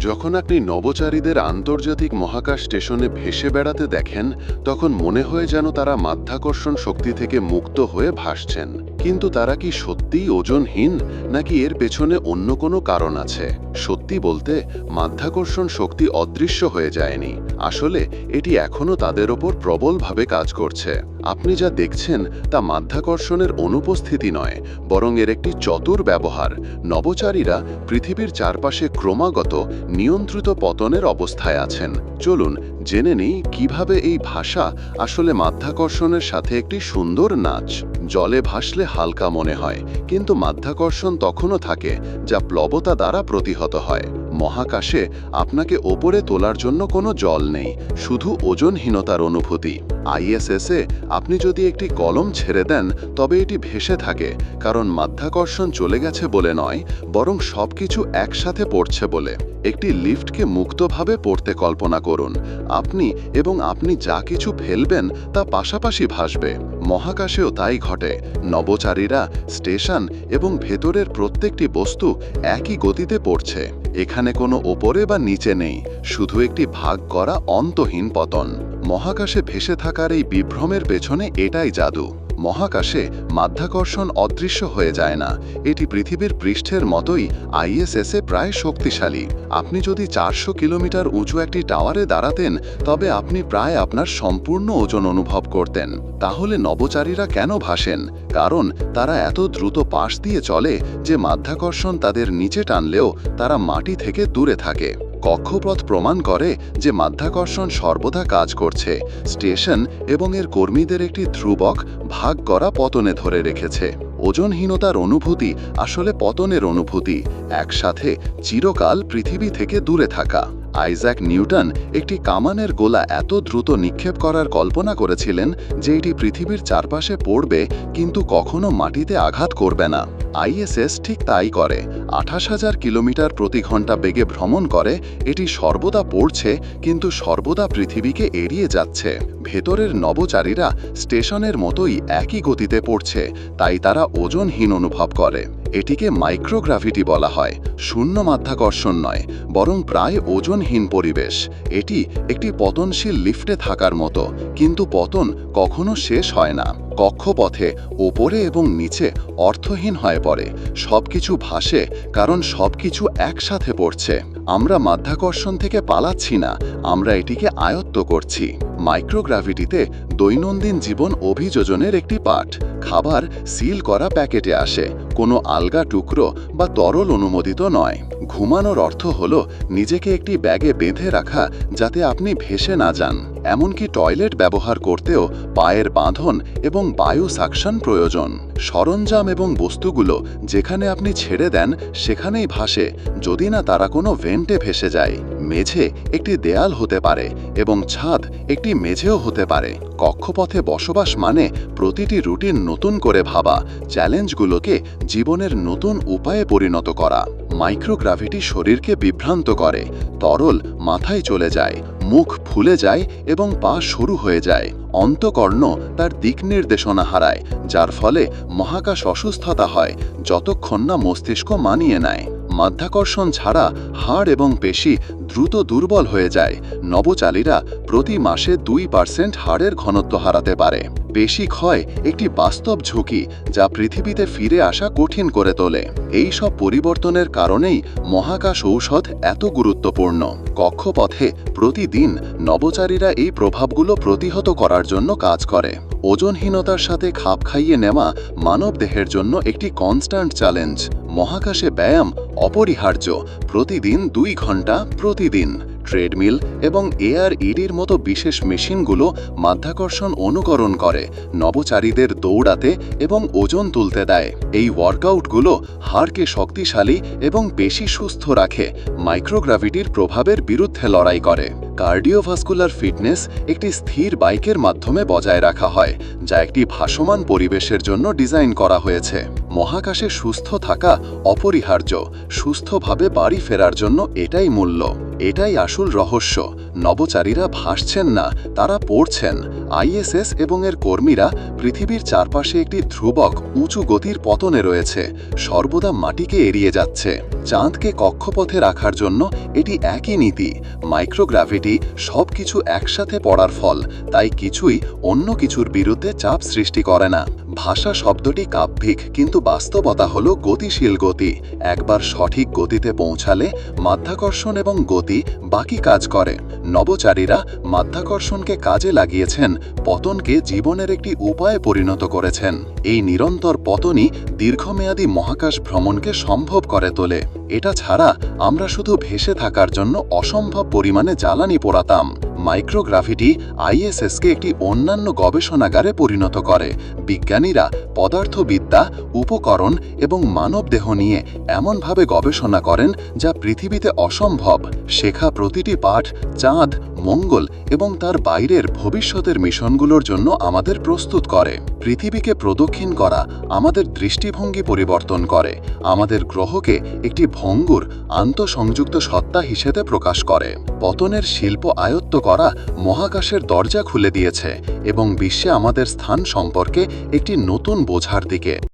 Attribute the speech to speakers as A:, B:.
A: যখন আপনি নবচারীদের আন্তর্জাতিক মহাকাশ স্টেশনে ভেসে বেড়াতে দেখেন, তখন মনে হয় যেন তারা মাধ্যাকর্ষণ শক্তি থেকে মুক্ত হয়ে ভাসছেন। কিন্তু তারা কি সত্যিই ওজনহীন, নাকি এর পেছনে অন্য কোনো কারণ আছে? সত্যি বলতে, মাধ্যাকর্ষণ শক্তি অদৃশ্য হয়ে যায়নি। আসলে, এটি এখনও তাদের ওপর প্রবলভাবে কাজ করছে। আপনি যা দেখছেন, তা মাধ্যাকর্ষণের অনুপস্থিতি নয়, বরং এর একটি চতুর ব্যবহার। নবচারীরা পৃথিবীর চারপাশে ক্রমাগত নিয়ন্ত্রিত পতনের অবস্থায় আছেন। চলুন, জেনে নিই কীভাবে এই ভাষা আসলে মাধ্যাকর্ষণের সাথে একটি সুন্দর নাচ। জলে ভাসলে হালকা মনে হয় কিন্তু মাধ্যাকর্ষণ তখনও থাকে যা প্লবতা দ্বারা প্রতিহত হয়। মহাকাশে আপনাকে ওপরে তোলার জন্য কোনো জল নেই, শুধু ওজনহীনতার অনুভূতি। আইএসএসে আপনি যদি একটি কলম ছেড়ে দেন, তবে এটি ভেসে থাকে, কারণ মাধ্যাকর্ষণ চলে গেছে বলে নয়, বরং সবকিছু একসাথে পড়ছে বলে। একটি লিফটকে মুক্তভাবে পড়তে কল্পনা করুন। আপনি এবং আপনি যা কিছু ফেলবেন, তা পাশাপাশি ভাসবে। মহাকাশেও তাই ঘটে। নবচারীরা স্টেশন এবং ভেতরের প্রত্যেকটি বস্তু একই গতিতে পড়ছে। এখানে কোনো ওপরে বা নিচে নেই, শুধু একটি ভাগ করা অন্তহীন পতন। মহাকাশে ভেসে থাকার এই বিভ্রমের পেছনে এটাই জাদু। মহাকাশে মাধ্যাকর্ষণ অদৃশ্য হয়ে যায় না। এটি পৃথিবীর পৃষ্ঠের মতোই আইএসএসে প্রায় শক্তিশালী। আপনি যদি চারশো কিলোমিটার উঁচু একটি টাওয়ারে দাঁড়াতেন, তবে আপনি প্রায় আপনার সম্পূর্ণ ওজন অনুভব করতেন। তাহলে নবচারীরা কেন ভাসেন? কারণ তারা এত দ্রুত পাশ দিয়ে চলে যে মাধ্যাকর্ষণ তাদের নিচে টানলেও তারা মাটি থেকে দূরে থাকে। কক্ষপথ প্রমাণ করে যে মাধ্যাকর্ষণ সর্বদা কাজ করছে। স্টেশন এবং এর কর্মীদের একটি ধ্রুবক ভাগ করা পতনে ধরে রেখেছে। ওজনহীনতার অনুভূতি আসলে পতনের অনুভূতি, একসাথে চিরকাল পৃথিবী থেকে দূরে থাকা। আইজ্যাক নিউটন একটি কামানের গোলা এত দ্রুত নিক্ষেপ করার কল্পনা করেছিলেন যে এটি পৃথিবীর চারপাশে পড়বে, কিন্তু কখনো মাটিতে আঘাত করবে না। আইএসএস ঠিক তাই করে। আঠাশ হাজার কিলোমিটার প্রতি ঘণ্টা বেগে ভ্রমণ করে, এটি সর্বদা পড়ছে, কিন্তু সর্বদা পৃথিবীকে এড়িয়ে যাচ্ছে। ভেতরের নবচারীরা স্টেশনের মতোই একই গতিতে পড়ছে, তাই তারা ওজনহীন অনুভব করে। এটিকে মাইক্রোগ্রাভিটি বলা হয়, শূন্য মাধ্যাকর্ষণ নয়, বরং প্রায় ওজনহীন পরিবেশ। এটি একটি পতনশীল লিফটে থাকার মতো, কিন্তু পতন কখনো শেষ হয় না। কক্ষপথে ওপরে এবং নিচে অর্থহীন হয়ে পড়ে। সবকিছু ভাসে, কারণ সবকিছু একসাথে পড়ছে। আমরা মাধ্যাকর্ষণ থেকে পালাচ্ছি না, আমরা এটিকে আয়ত্ত করছি। মাইক্রোগ্রাভিটিতে দৈনন্দিন জীবন অভিযোজনের একটি পাঠ। খাবার সিল করা প্যাকেটে আসে, কোনো আলগা টুকরো বা তরল অনুমোদিত নয়। ঘুমানোর অর্থ হল নিজেকে একটি ব্যাগে বেঁধে রাখা যাতে আপনি ভেসে না যান। এমনকি টয়লেট ব্যবহার করতেও পায়ের বাঁধন এবং বায়ু সাকশন প্রয়োজন। সরঞ্জাম এবং বস্তুগুলো যেখানে আপনি ছেড়ে দেন, সেখানেই ভাসে, যদি না তারা কোনো ভেন্টে ভেসে যায়। মেঝে একটি দেয়াল হতে পারে এবং ছাদ একটি মেঝেও হতে পারে। কক্ষপথে বসবাস মানে প্রতিটি রুটিন নতুন করে ভাবা, চ্যালেঞ্জগুলোকে জীবনের নতুন উপায়ে পরিণত করা। মাইক্রোগ্রাভিটি শরীরকে বিভ্রান্ত করে, তরল মাথায় চলে যায় মুখ ফুলে যায় এবং পা সরু হয়ে যায়। অন্তকর্ণ তার দিক নির্দেশনা হারায়, যার ফলে মহাকাশ অসুস্থতা হয়, যতক্ষণ না মস্তিষ্ক মানিয়ে নেয়। মাধ্যাকর্ষণ ছাড়া হাড় এবং পেশি দ্রুত দুর্বল হয়ে যায়। নবচালীরা প্রতি মাসে দুই পার্সেন্ট হাড়ের ঘনত্ব হারাতে পারে। পেশি ক্ষয় একটি বাস্তব ঝুঁকি যা পৃথিবীতে ফিরে আসা কঠিন করে তোলে। এই সব পরিবর্তনের কারণেই মহাকাশ ঔষধ এত গুরুত্বপূর্ণ। কক্ষপথে প্রতিদিন নবচারীরা এই প্রভাবগুলো প্রতিহত করার জন্য কাজ করে। ওজনহীনতার সাথে খাপ খাইয়ে নেওয়া মানবদেহের জন্য একটি কনস্ট্যান্ট চ্যালেঞ্জ মহাকাশে ব্যায়াম অপরিহার্য। প্রতিদিন দুই ঘণ্টা প্রতিদিন। ট্রেডমিল এবং এআর ইডির মতো বিশেষ মেশিনগুলো মাধ্যাকর্ষণ অনুকরণ করে, নবচারীদের দৌড়াতে এবং ওজন তুলতে দেয়। এই ওয়ার্কআউটগুলো হাড়কে শক্তিশালী এবং পেশি সুস্থ রাখে, মাইক্রোগ্রাভিটির প্রভাবের বিরুদ্ধে লড়াই করে। কার্ডিওভাস্কুলার ফিটনেস একটি স্থির বাইকের মাধ্যমে বজায় রাখা হয়, যা একটি ভাসমান পরিবেশের জন্য ডিজাইন করা হয়েছে। মহাকাশে সুস্থ থাকা অপরিহার্য, সুস্থভাবে বাড়ি ফেরার জন্য এটাই মূল্য।
B: এটাই আসল রহস্য। নবচারীরা ভাসছেন না, তারা পড়ছেন। আইএসএস এবং এর কর্মীরা পৃথিবীর চারপাশে একটি ধ্রুবক উঁচু গতির পতনে রয়েছে। সর্বদা মাটিকে এড়িয়ে যাচ্ছে। চাঁদকে কক্ষপথে রাখার জন্য এটি একই নীতি। মাইক্রোগ্রাভিটি সব কিছু একসাথে পড়ার ফল, তাই কিছুই অন্য কিছুর বিরুদ্ধে চাপ সৃষ্টি করে না। ভাষা শব্দটি কাব্যিক, কিন্তু বাস্তবতা হল গতিশীল গতি। একবার সঠিক গতিতে পৌঁছালে মাধ্যাকর্ষণ এবং গতি বাকি কাজ করে। নবচারীরা মাধ্যাকর্ষণকে কাজে লাগিয়েছেন, পতনকে জীবনের একটি উপায়ে পরিণত করেছেন। এই নিরন্তর পতনই দীর্ঘমেয়াদী মহাকাশ ভ্রমণকে সম্ভব করে তোলে। এটা ছাড়া আমরা শুধু ভেসে থাকার জন্য অসম্ভব পরিমাণে জ্বালানি পোড়াতাম। মাইক্রোগ্রাফিটি আইএসএসকে একটি অন্যান্য গবেষণাগারে পরিণত করে। বিজ্ঞানীরা পদার্থবিদ্যা, উপকরণ এবং মানবদেহ নিয়ে এমনভাবে গবেষণা করেন যা পৃথিবীতে অসম্ভব। শেখা প্রতিটি পাঠ, চাঁদ, মঙ্গল এবং তার বাইরের ভবিষ্যতের মিশনগুলোর জন্য আমাদের প্রস্তুত করে। পৃথিবীকে প্রদক্ষিণ করা আমাদের দৃষ্টিভঙ্গি পরিবর্তন করে। আমাদের গ্রহকে একটি ভঙ্গুর, আন্তঃসংযুক্ত সত্তা হিসেবে প্রকাশ করে। পতনের শিল্প আয়ত্ত করা মহাকাশের দরজা খুলে দিয়েছে এবং বিশ্বে আমাদের স্থান সম্পর্কে একটি নতুন বোঝার দিকে।